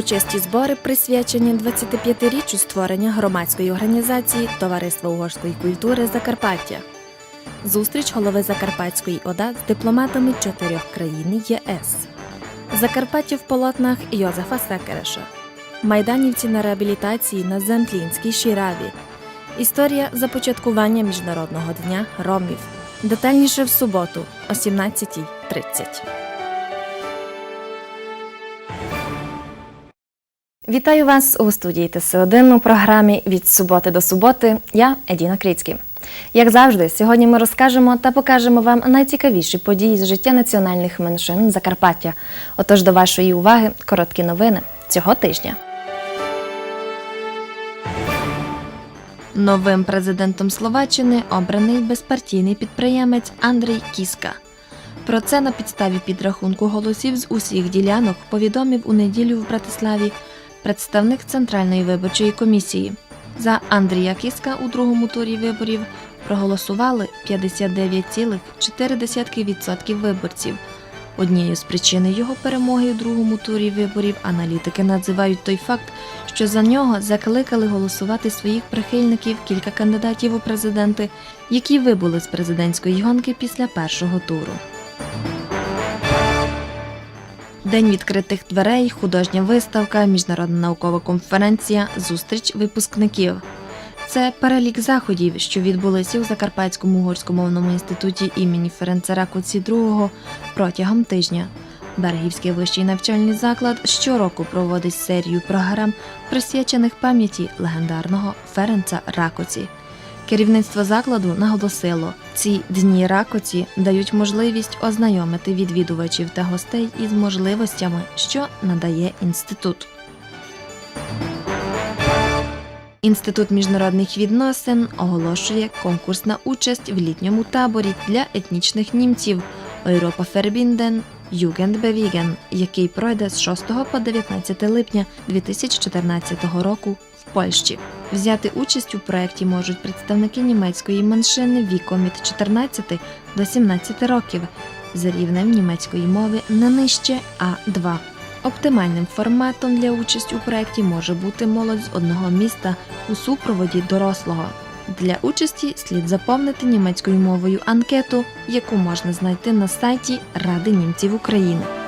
Урочисті збори присвячені 25-річчю створення громадської організації Товариство угорської культури Закарпаття. Зустріч голови Закарпатської ОДА з дипломатами чотирьох країн ЄС. Закарпаття в полотнах Йозефа Секереша. Майданівці на реабілітації на Земплінській Шіраві. Історія започаткування Міжнародного дня ромів. Детальніше в суботу о 17.30. Вітаю вас у студії ТС1 у програмі від суботи до суботи. Я Едіна Крицький. Як завжди, сьогодні ми розкажемо та покажемо вам найцікавіші події з життя національних меншин Закарпаття. Отож, до вашої уваги короткі новини цього тижня. Новим президентом Словаччини обраний безпартійний підприємець Андрій Кіска. Про це на підставі підрахунку голосів з усіх ділянок повідомив у неділю в Братиславі представник Центральної виборчої комісії. За Андрія Кіска у другому турі виборів проголосували 59,4% виборців. Однією з причин його перемоги у другому турі виборів аналітики називають той факт, що за нього закликали голосувати своїх прихильників кілька кандидатів у президенти, які вибули з президентської гонки після першого туру. День відкритих дверей, художня виставка, міжнародна наукова конференція, зустріч випускників. Це перелік заходів, що відбулися у Закарпатському угорськомовному інституті імені Ференца Ракоці II протягом тижня. Бергівський вищий навчальний заклад щороку проводить серію програм, присвячених пам'яті легендарного Ференца Ракоці. Керівництво закладу наголосило, ці дні ракоці дають можливість ознайомити відвідувачів та гостей із можливостями, що надає інститут. Інститут міжнародних відносин оголошує конкурс на участь в літньому таборі для етнічних німців Europa Verbinden Jugendbewegung, який пройде з 6 по 19 липня 2014 року Польщі. Взяти участь у проєкті можуть представники німецької меншини віком від 14 до 17 років за рівнем німецької мови не нижче А2. Оптимальним форматом для участі у проєкті може бути молодь з одного міста у супроводі дорослого. Для участі слід заповнити німецькою мовою анкету, яку можна знайти на сайті Ради німців України.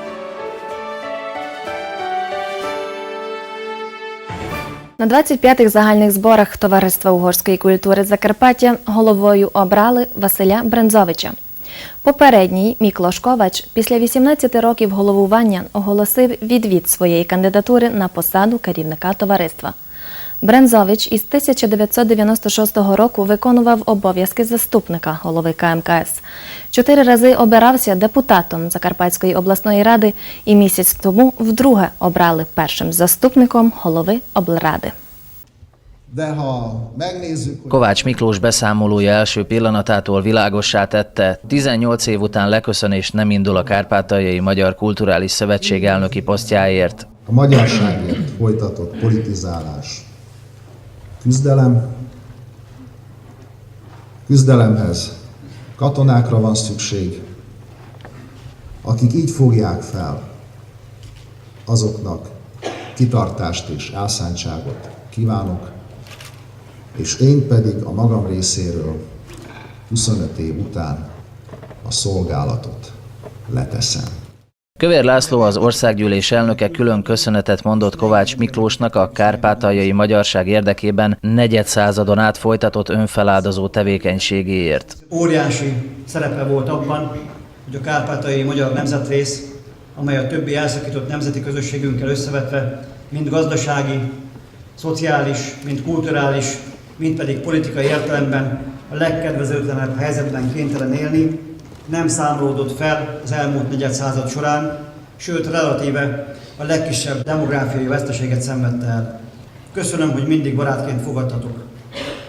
На 25-х загальних зборах Товариства угорської культури Закарпаття головою обрали Василя Брензовича. Попередній Міклош Ковач після 18 років головування оголосив відвід своєї кандидатури на посаду керівника товариства. Брензович із 1996 року виконував обов'язки заступника голови КМКС. Чотири рази обирався депутатом Закарпатської обласної ради і місяць тому вдруге обрали першим заступником голови облради. De ha megnézzük, hogy Kovács Miklós beszámolója első pillanatától világossá tette, 18 év után leköszönést nem indul a Kárpátaljai Magyar Kulturális Szövetség elnöki posztjáért. a magyarságért folytatott politizálás. Küzdelem, küzdelemhez katonákra van szükség, akik így fogják fel, azoknak kitartást és elszántságot kívánok, és én pedig a magam részéről 25 év után a szolgálatot leteszem. Kövér László az országgyűlés elnöke külön köszönetet mondott Kovács Miklósnak a kárpátaljai magyarság érdekében negyed századon át folytatott önfeláldozó tevékenységéért. óriási szerepe volt abban, hogy a kárpátai magyar nemzetrész, amely a többi elszakított nemzeti közösségünkkel összevetve mind gazdasági, szociális, mind kulturális, mind pedig politikai értelemben a legkedvezőtlenebb helyzetben kénytelen élni, nem számolódott fel az elmúlt negyed század során, sőt relatíve a legkisebb demográfiai veszteséget szenvedte el. Köszönöm, hogy mindig barátként fogadtatok.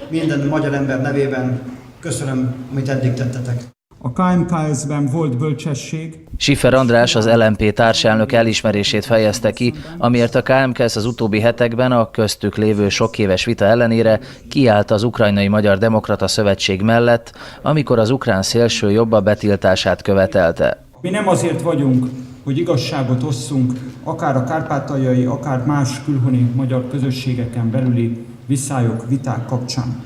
Minden magyar ember nevében köszönöm, amit eddig tettetek. A KMKS-ben volt bölcsesség, Schiffer András az LMP társelnök elismerését fejezte ki, amiért a KMKS az utóbbi hetekben a köztük lévő sok éves vita ellenére kiállt az Ukrajnai Magyar Demokrata Szövetség mellett, amikor az ukrán szélső jobb a betiltását követelte. mi nem azért vagyunk, hogy igazságot osszunk akár a kárpátaljai, akár más külhoni magyar közösségeken belüli visszályok, viták kapcsán.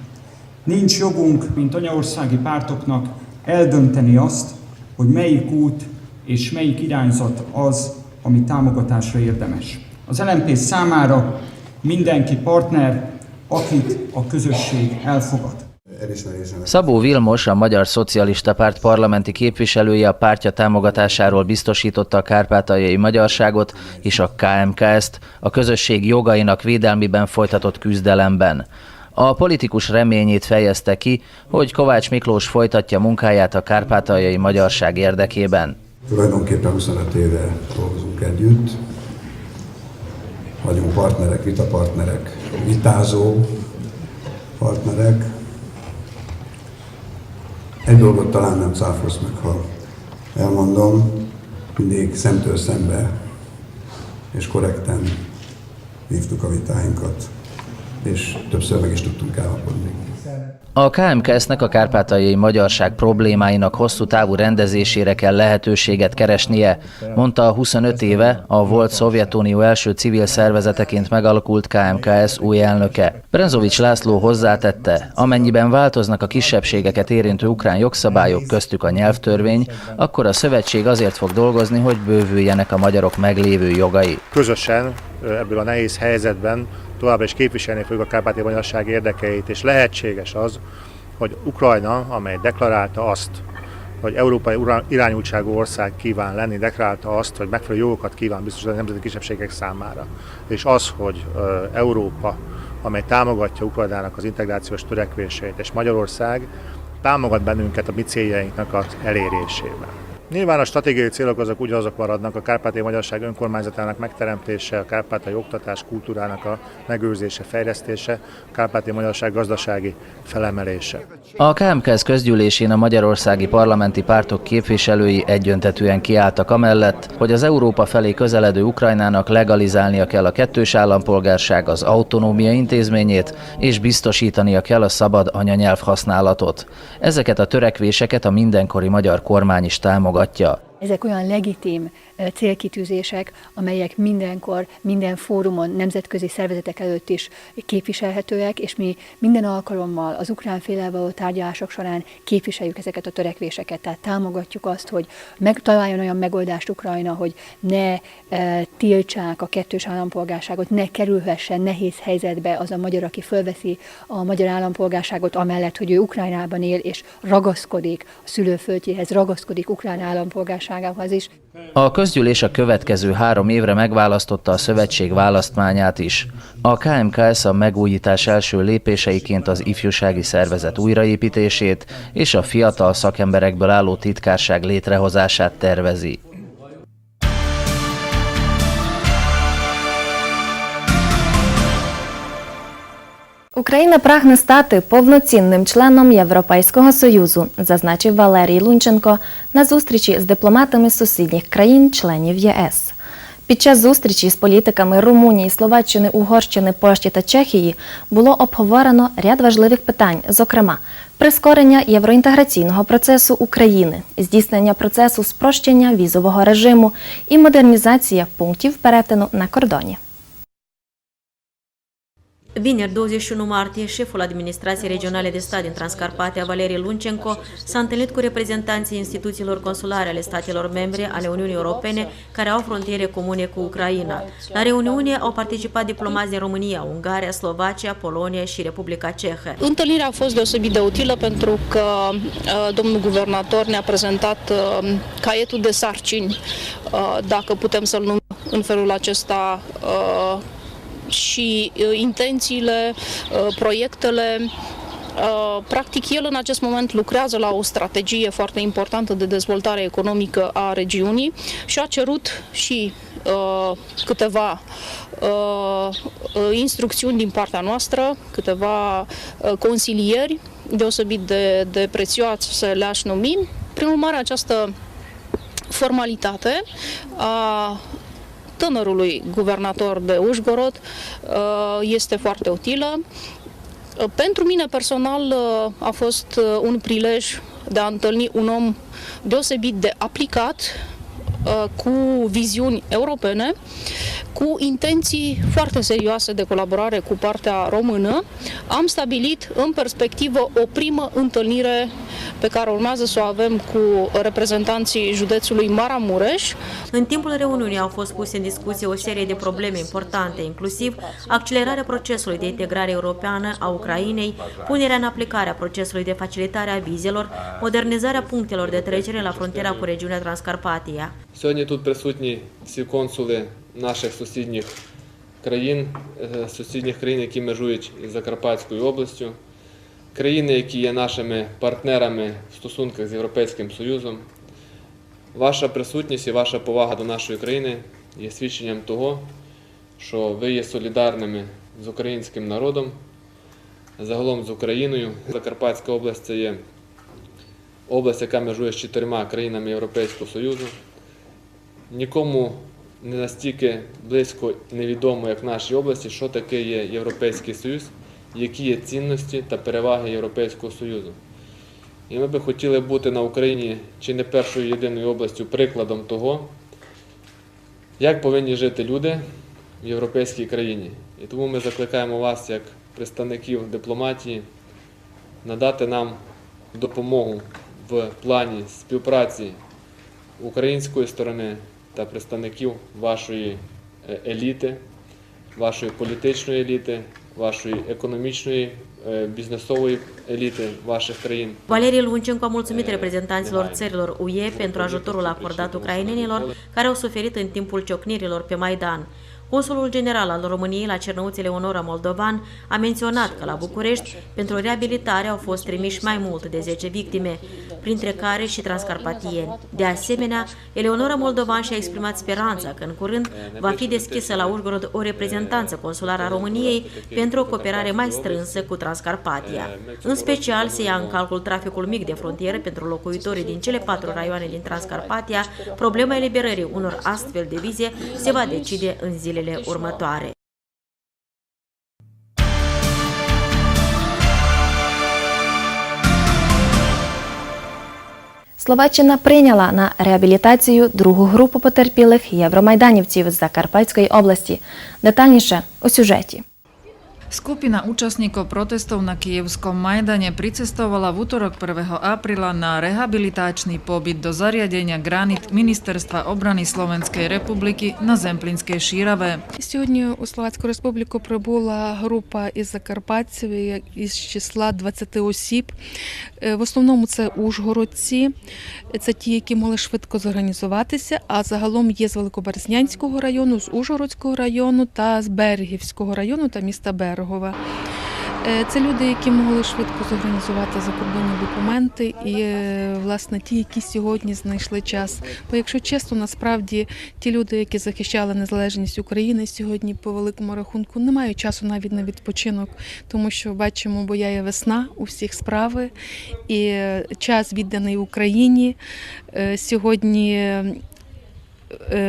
Nincs jogunk, mint anyaországi pártoknak eldönteni azt, hogy melyik út és melyik irányzat az, ami támogatásra érdemes. Az LNP számára mindenki partner, akit a közösség elfogad. Szabó Vilmos, a Magyar Szocialista Párt parlamenti képviselője a pártja támogatásáról biztosította a kárpátaljai magyarságot és a KMKS-t a közösség jogainak védelmében folytatott küzdelemben. A politikus reményét fejezte ki, hogy Kovács Miklós folytatja munkáját a kárpátaljai magyarság érdekében. Tulajdonképpen 25 éve dolgozunk együtt. Vagyunk partnerek, vitapartnerek, vitázó partnerek. Egy dolgot talán nem cáfolsz meg, ha elmondom, mindig szemtől szembe és korrekten vívtuk a vitáinkat, és többször meg is tudtunk állapodni. A KMKS-nek a kárpátaljai magyarság problémáinak hosszú távú rendezésére kell lehetőséget keresnie, mondta a 25 éve a volt Szovjetunió első civil szervezeteként megalakult KMKS új elnöke. Brenzovics László hozzátette, amennyiben változnak a kisebbségeket érintő ukrán jogszabályok, köztük a nyelvtörvény, akkor a szövetség azért fog dolgozni, hogy bővüljenek a magyarok meglévő jogai. közösen ebből a nehéz helyzetben továbbra is képviselni fogjuk a kárpáti magyarság érdekeit, és lehetséges az, hogy Ukrajna, amely deklarálta azt, hogy európai irányultságú ország kíván lenni, deklarálta azt, hogy megfelelő jogokat kíván biztosítani a nemzeti kisebbségek számára. És az, hogy Európa, amely támogatja Ukrajnának az integrációs törekvését, és Magyarország támogat bennünket a mi céljainknak az elérésében. Nyilván a stratégiai célok azok ugyanazok maradnak, a Kárpátai Magyarság önkormányzatának megteremtése, a kárpátai oktatás kultúrának a megőrzése, fejlesztése, a Kárpátai Magyarság gazdasági felemelése. A KMKS közgyűlésén a magyarországi parlamenti pártok képviselői egyöntetűen kiálltak amellett, hogy az Európa felé közeledő Ukrajnának legalizálnia kell a kettős állampolgárság az autonómia intézményét, és biztosítania kell a szabad anyanyelv használatot. Ezeket a törekvéseket a mindenkori magyar kormány is támogatja. hallgatja, Ezek olyan legitim célkitűzések, amelyek mindenkor, minden fórumon, nemzetközi szervezetek előtt is képviselhetőek, és mi minden alkalommal az ukrán félel való tárgyalások során képviseljük ezeket a törekvéseket. Tehát támogatjuk azt, hogy megtaláljon olyan megoldást Ukrajna, hogy ne e, tiltsák a kettős állampolgárságot, ne kerülhessen nehéz helyzetbe az a magyar, aki fölveszi a magyar állampolgárságot, amellett, hogy ő Ukrajnában él, és ragaszkodik a szülőföldjéhez, ragaszkodik ukrán állampolgárságához is. A közgyűlés a következő három évre megválasztotta a szövetség választmányát is. A KMKS a megújítás első lépéseiként az ifjúsági szervezet újraépítését és a fiatal szakemberekből álló titkárság létrehozását tervezi. Україна прагне стати повноцінним членом Європейського союзу, зазначив Валерій Лунченко на зустрічі з дипломатами сусідніх країн-членів ЄС. Під час зустрічі з політиками Румунії, Словаччини, Угорщини, Польщі та Чехії було обговорено ряд важливих питань, зокрема, прискорення євроінтеграційного процесу України, здійснення процесу спрощення візового режиму і модернізація пунктів перетину на кордоні. Vineri 21 martie, șeful administrației regionale de stat din Transcarpatia, Valerii Luncenco, s-a întâlnit cu reprezentanții instituțiilor consulare ale statelor membre ale Uniunii Europene care au frontiere comune cu Ucraina. La reuniune au participat diplomați din România, Ungaria, Slovacia, Polonia și Republica Cehă. Întâlnirea a fost deosebit de utilă pentru că uh, domnul guvernator ne-a prezentat uh, caietul de sarcini, uh, dacă putem să-l numim în felul acesta, uh, și uh, intențiile, uh, proiectele. Uh, Practic, el în acest moment lucrează la o strategie foarte importantă de dezvoltare economică a regiunii și a cerut și uh, câteva uh, uh, instrucțiuni din partea noastră, câteva uh, consilieri deosebit de, de prețioase le-aș numi. Prin urmare, această formalitate a tânărului guvernator de Ușgorod uh, este foarte utilă. Uh, Pentru mine personal uh, a fost uh, un prilej de a întâlni un om deosebit de aplicat, uh, cu viziuni europene, cu intenții foarte serioase de colaborare cu partea română, am stabilit în perspectivă o primă întâlnire pe care urmează să o avem cu reprezentanții județului Maramureș, În timpul reuniunii au fost puse în discuție o serie de probleme importante, inclusiv accelerarea procesului de integrare europeană a Ucrainei, punerea în aplicare a procesului de facilitare a vizelor, modernizarea punctelor de trecere la frontiera cu regiunea Transcarpatia. Сьогодні тут присутні всі консули наших сусідніх країн, е, сусідніх країн, які межують із Закарпатською областю, країни, які є нашими партнерами в стосунках з Європейським Союзом. Ваша присутність і ваша повага до нашої країни є свідченням того, що ви є солідарними з українським народом, загалом з Україною. Закарпатська область це є область, яка межує з чотирма країнами Європейського Союзу. Нікому не настільки близько невідомо, як в нашій області, що таке є Європейський Союз, які є цінності та переваги Європейського Союзу. І ми би хотіли бути на Україні чи не першою єдиною областю прикладом того, як повинні жити люди в європейській країні. І тому ми закликаємо вас, як представників дипломатії, надати нам допомогу в плані співпраці української сторони та представників вашої е, еліти, вашої політичної еліти, вашої економічної, е, бізнесової еліти ваших країn. Valerii Luncenco a mulțumit reprezentanților țărilor UE pentru ajutorul acordat ucrainenilor care au suferit în timpul ciocnirilor pe Maidan. Consulul general al României la Cernăuți Leonora Moldovan a menționat că la București pentru reabilitare au fost trimiși mai mult de 10 victime, printre care și transcarpatieni. De asemenea, Eleonora Moldovan și-a exprimat speranța că în curând va fi deschisă la Užgorod o reprezentanță consulară a României pentru o cooperare mai strânsă cu Transcarpatia. În special se ia în calcul traficul mic de frontieră pentru locuitorii din cele patru raioane din Transcarpatia, problema eliberării unor astfel de vize se va decide în zilele următoare. Словаччина прийняла на реабілітацію другу групу потерпілих євромайданівців з Закарпатської області. Детальніше у сюжеті. Skupina účastníkov protestov na Kievskom Majdane pricestovala v útorok 1. apríla na rehabilitačný pobyt do zariadenia Granit Ministerstva obrany Slovenskej republiky na Zemplínskej Šírave. Сьогодні у Словацьку Республіку прибула група із закарпатців із числа 20 осіб. Е, В основному це ужгородці, це ті, які могли швидко зорганізуватися, а загалом є з Великоберезнянського району, з Ужгородського району та з Берегівського району та міста Берегова. Е, Це люди, які могли швидко зорганізувати закордонні документи, і е, власне ті, які сьогодні знайшли час. Бо, якщо чесно, насправді ті люди, які захищали незалежність України сьогодні, по великому рахунку, не мають часу навіть на відпочинок, тому що бачимо, бо я є весна у всіх справи, і е, час відданий Україні. Сьогодні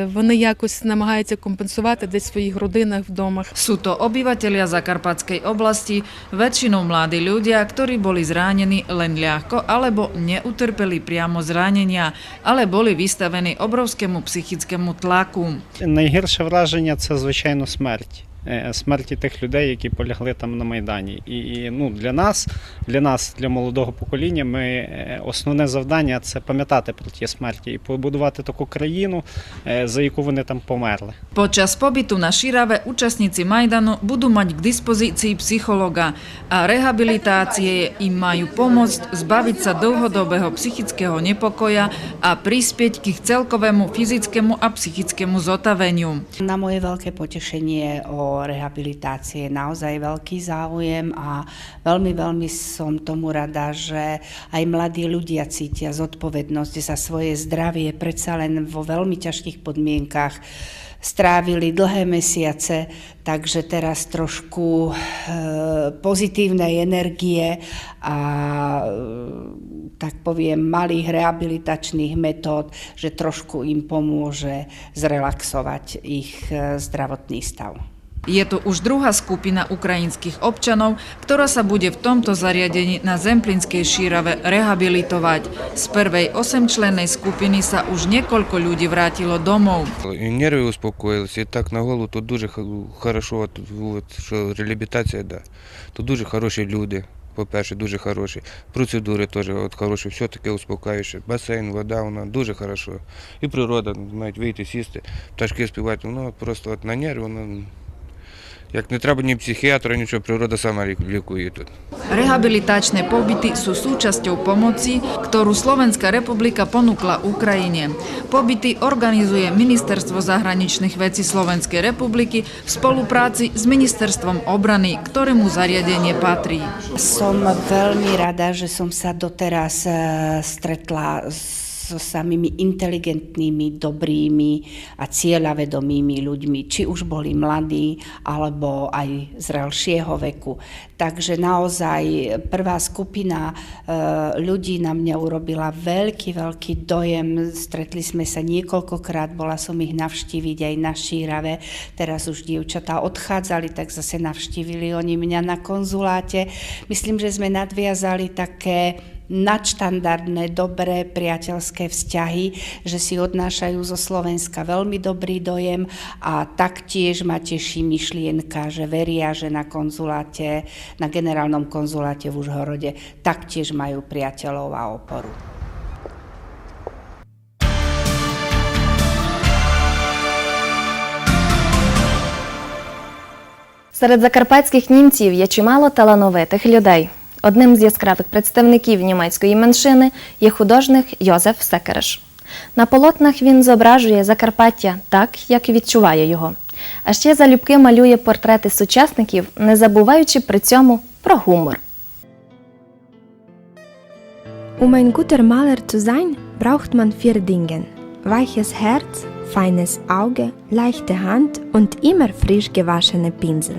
вони якось намагаються компенсувати десь в своїх родинах вдома. To obyvatelia Zakarpatskej oblasti, väčšinou mladí ľudia, ktorí boli zránení len ľahko alebo neutrpeli priamo zranenia, ale boli vystavení obrovskému psychickému tlaku. Найгірше враження це, звичайно, смерть. Е, Смерті тих людей, які полягли там на Майдані. І, і ну, для нас, для нас, для молодого покоління, ми е, основне завдання це пам'ятати про ті смерті і побудувати таку країну, е, за яку вони там померли. Počas pobytu na Širave účastníci Majdanu budú mať k dispozícii psychologa a rehabilitácie im majú pomôcť zbaviť sa dlhodobého psychického nepokoja a prispieť k ich celkovému fyzickému a psychickému zotaveniu. Na moje veľké potešenie o rehabilitácie je naozaj veľký záujem a veľmi, veľmi som tomu rada, že aj mladí ľudia cítia zodpovednosť za svoje zdravie, predsa len vo veľmi ťažkých podmienkach strávili dlhé mesiace, takže teraz trošku e, pozitívnej energie a e, tak poviem malých rehabilitačných metód, že trošku im pomôže zrelaxovať ich e, zdravotný stav. Je to už druhá skupina ukrajinských občanov, ktorá sa bude v tomto zariadení na Zemplínskej šírave rehabilitovať. Z prvej osemčlennej skupiny sa už niekoľko ľudí vrátilo domov. Нерви успокоїлися, і так на голову тут дуже от, що реабілітація, да. Тут дуже хороші люди, по-перше, дуже хороші. Процедури теж от, хороші, все таке успокающе. Басейн, вода, вона дуже хорошо. І природа, навіть вийти, сісти, пташки співати, воно просто от, на нерви, воно, як не треба ні психіатра, нічого, природа сама лік- лікує тут. Rehabilitačné pobyty sú súčasťou pomoci, ktorú Slovenská republika ponúkla Ukrajine. Pobyty organizuje Ministerstvo zahraničných vecí Slovenskej republiky v spolupráci s Ministerstvom obrany, ktorému zariadenie patrí. Som veľmi rada, že som sa doteraz eh, stretla so samými inteligentnými, dobrými a cieľavedomými ľuďmi, či už boli mladí, alebo aj zrelšieho veku. Takže naozaj prvá skupina eh, ľudí na mňa urobila veľký, veľký dojem. Stretli sme sa niekoľkokrát, bola som ich navštíviť aj na Šírave. Teraz už dievčatá odchádzali, tak zase navštívili oni mňa na konzuláte. Myslím, že sme nadviazali také nadštandardné, dobré priateľské vzťahy, že si odnášajú zo Slovenska veľmi dobrý dojem a taktiež ma teší myšlienka, že veria, že na konzuláte, na generálnom konzuláte v Užhorode taktiež majú priateľov a oporu. Серед закарпатських німців є чимало талановитих людей. Одним з яскравих представників німецької меншини є художник Йозеф Секереш. На полотнах він зображує Закарпаття так, як відчуває його. А ще залюбки малює портрети сучасників, не забуваючи при цьому про гумор. Um ein guter Maler zu sein, braucht man vier Dinge. Weiches Herz, feines Auge, leichte Hand und immer frisch gewaschene Pinsel.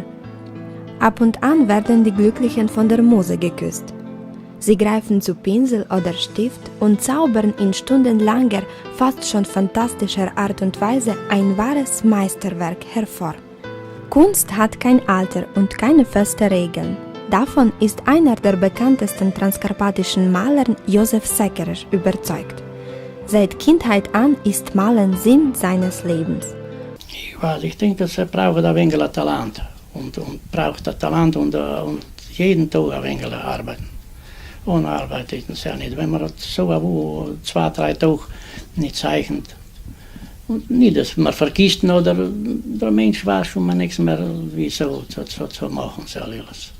Ab und an werden die Glücklichen von der Muse geküsst. Sie greifen zu Pinsel oder Stift und zaubern in stundenlanger, fast schon fantastischer Art und Weise ein wahres Meisterwerk hervor. Kunst hat kein Alter und keine feste Regeln. Davon ist einer der bekanntesten transkarpatischen Maler Josef Sekeres überzeugt. Seit Kindheit an ist Malen Sinn seines Lebens. Ich weiß, ich denke, dass er braucht ein wenig Talent und, und braucht das Talent und, äh, und jeden Tag ein wenig arbeiten. Ohne Arbeit ist es ja nicht. Wenn man so wo zwei, drei Tage nicht zeichnet, und nicht, dass man vergisst oder der Mensch weiß schon mal nichts mehr, wie so, so, so, so machen soll alles.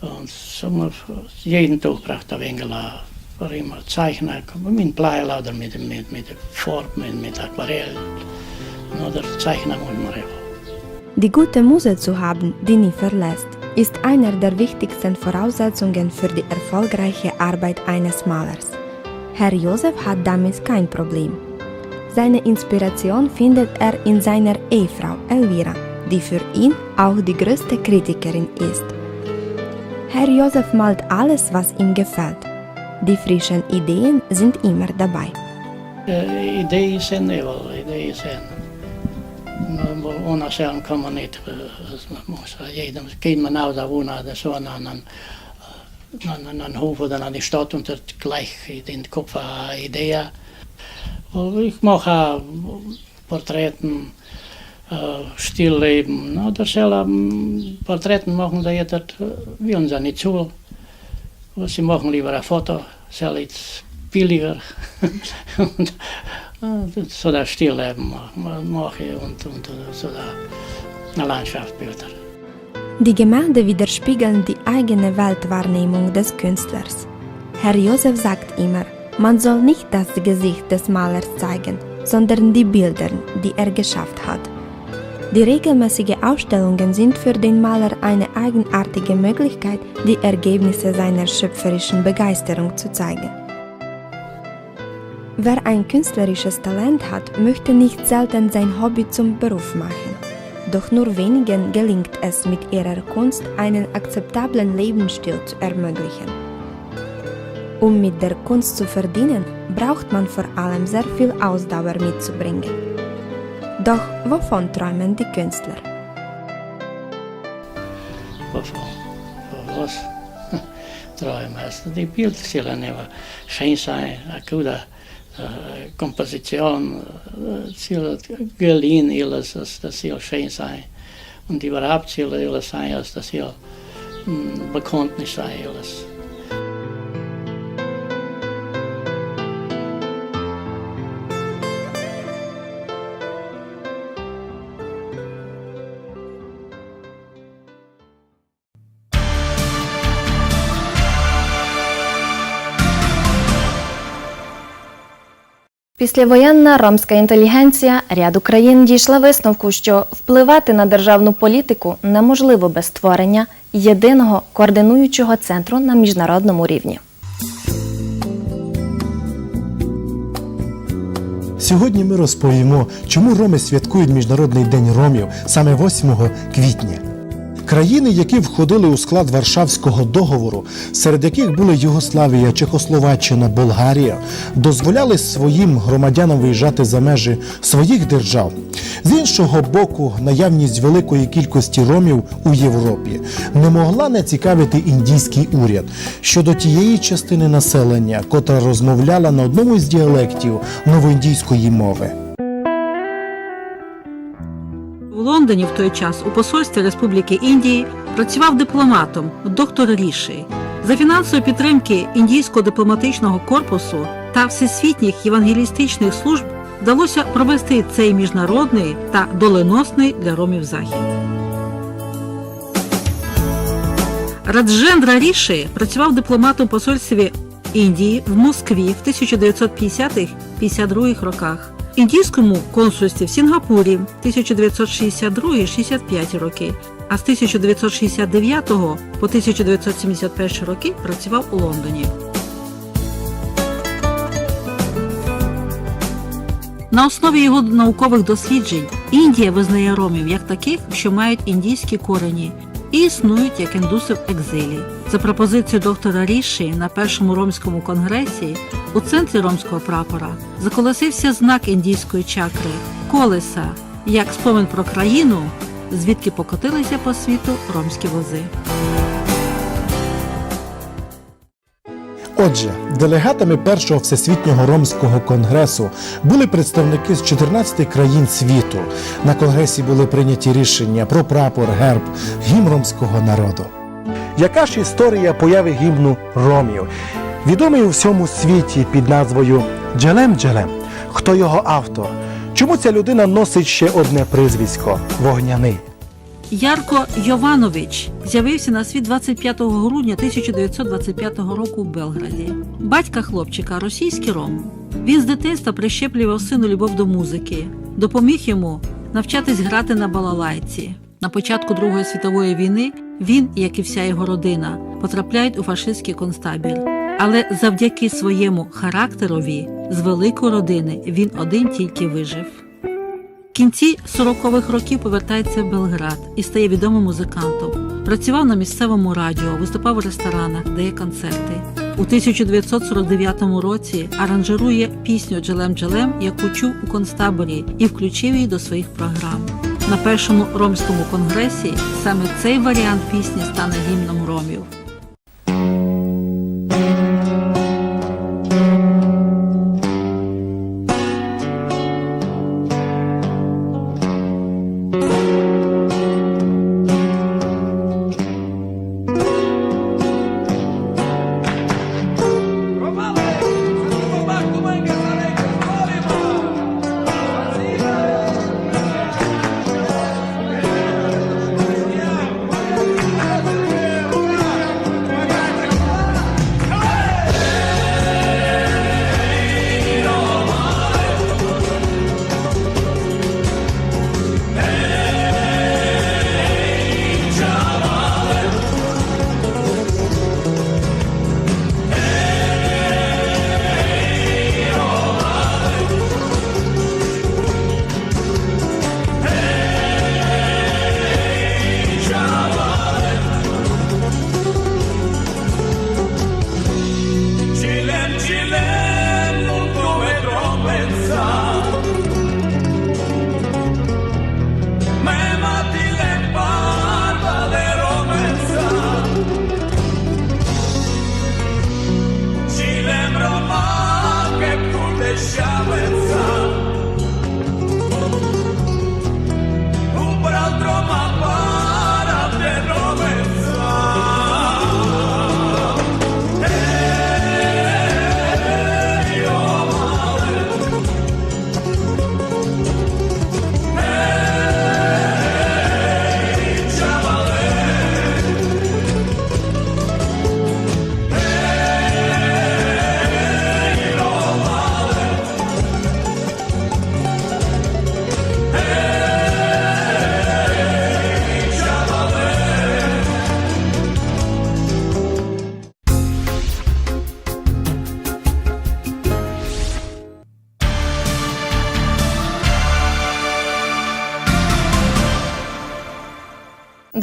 Und so jeden Tag braucht ein wenig für immer zeichnen, mit Bleil oder mit, mit, mit Farbe, mit, mit Aquarell. Oder zeichnen muss man einfach. Die gute Muse zu haben, die nie verlässt, ist einer der wichtigsten Voraussetzungen für die erfolgreiche Arbeit eines Malers. Herr Josef hat damit kein Problem. Seine Inspiration findet er in seiner Ehefrau Elvira, die für ihn auch die größte Kritikerin ist. Herr Josef malt alles, was ihm gefällt. Die frischen Ideen sind immer dabei. Uh, idee sen är väl idé sen ona se on komunit, možda jednom, käme nauda una, da so an einen Hof oder an die Stadt und hat gleich in den Kopf eine Idee. Ich mache Porträten, Stillleben. No, Porträten machen, da jeder wie uns ja nicht zu. Sie machen lieber ein Foto, soll ist billiger. äh, so das Stillleben mache und, und so da Landschaftsbilder. Die Gemälde widerspiegeln die eigene Weltwahrnehmung des Künstlers. Herr Josef sagt immer, man soll nicht das Gesicht des Malers zeigen, sondern die Bilder, die er geschafft hat. Die regelmäßigen Ausstellungen sind für den Maler eine eigenartige Möglichkeit, die Ergebnisse seiner schöpferischen Begeisterung zu zeigen. Wer ein künstlerisches Talent hat, möchte nicht selten sein Hobby zum Beruf machen. Doch nur wenigen gelingt es mit ihrer Kunst einen akzeptablen Lebensstil zu ermöglichen. Um mit der Kunst zu verdienen, braucht man vor allem sehr viel Ausdauer mitzubringen. Doch wovon träumen die Künstler? För, för oss drömmar. Det bildstilen var fin sig, goda uh, Eh, komposition eh, cilët gëllin ilës është das cilë schön saj, und überhaupt cilë ilës dass das të cilë bekont një saj ilës. Післявоєнна ромська інтелігенція ряду країн дійшла висновку, що впливати на державну політику неможливо без створення єдиного координуючого центру на міжнародному рівні. Сьогодні ми розповімо, чому роми святкують Міжнародний день ромів саме 8 квітня. Країни, які входили у склад Варшавського договору, серед яких були Югославія, Чехословаччина, Болгарія, дозволяли своїм громадянам виїжджати за межі своїх держав. З іншого боку, наявність великої кількості ромів у Європі не могла не цікавити індійський уряд щодо тієї частини населення, котра розмовляла на одному з діалектів новоіндійської мови. Лондоні в той час у посольстві Республіки Індії працював дипломатом доктор Ріші. За фінансової підтримки індійського дипломатичного корпусу та всесвітніх євангелістичних служб вдалося провести цей міжнародний та доленосний для ромів захід. Раджендра Ріші працював дипломатом посольстві Індії в Москві в 1950-52 роках, індійському консульстві в Сінгапурі 1962-65 роки, а з 1969 по 1971 роки працював у Лондоні. На основі його наукових досліджень Індія визнає ромів як таких, що мають індійські корені і існують як індуси в екзилі. За пропозицією доктора Ріші на першому ромському конгресі у центрі ромського прапора заколосився знак індійської чакри колеса як спомин про країну, звідки покотилися по світу ромські вози. Отже, делегатами першого всесвітнього ромського конгресу були представники з 14 країн світу. На конгресі були прийняті рішення про прапор, герб, гімн ромського народу. Яка ж історія появи гімну ромів? Відомий у всьому світі під назвою Джелем Джелем. Хто його автор? Чому ця людина носить ще одне прізвисько вогняний? Ярко Йованович з'явився на світ 25 грудня 1925 року в Белграді. Батька хлопчика російський ром. Він з дитинства прищеплював сину любов до музики, допоміг йому навчатись грати на балалайці. На початку Другої світової війни він, як і вся його родина, потрапляють у фашистський концтабір. Але завдяки своєму характерові з великої родини він один тільки вижив. Кінці 40-х років повертається в Белград і стає відомим музикантом. Працював на місцевому радіо, виступав у ресторанах, дає концерти. У 1949 році аранжирує пісню Джелем Джелем, яку чув у концтаборі, і включив її до своїх програм. На першому ромському конгресі саме цей варіант пісні стане гімном ромів.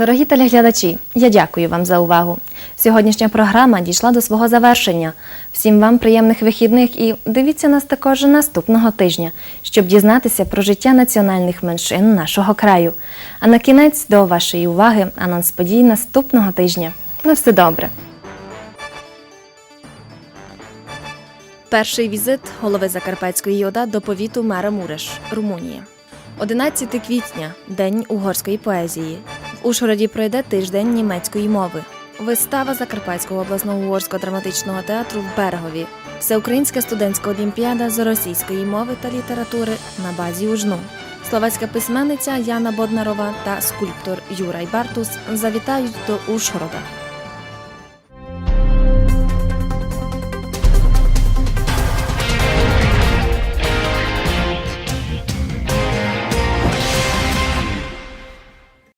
Дорогі телеглядачі, я дякую вам за увагу. Сьогоднішня програма дійшла до свого завершення. Всім вам приємних вихідних і дивіться нас також наступного тижня, щоб дізнатися про життя національних меншин нашого краю. А на кінець до вашої уваги анонс подій наступного тижня. На все добре. Перший візит голови Закарпатської ОДА до повіту мера Муреш, Румунія. 11 квітня День угорської поезії. В Ужгороді пройде тиждень німецької мови. Вистава Закарпатського обласного угорського драматичного театру в Берегові. Всеукраїнська студентська олімпіада з російської мови та літератури на базі Ужну. Словацька письменниця Яна Боднарова та скульптор Юрай Бартус завітають до Ужгорода.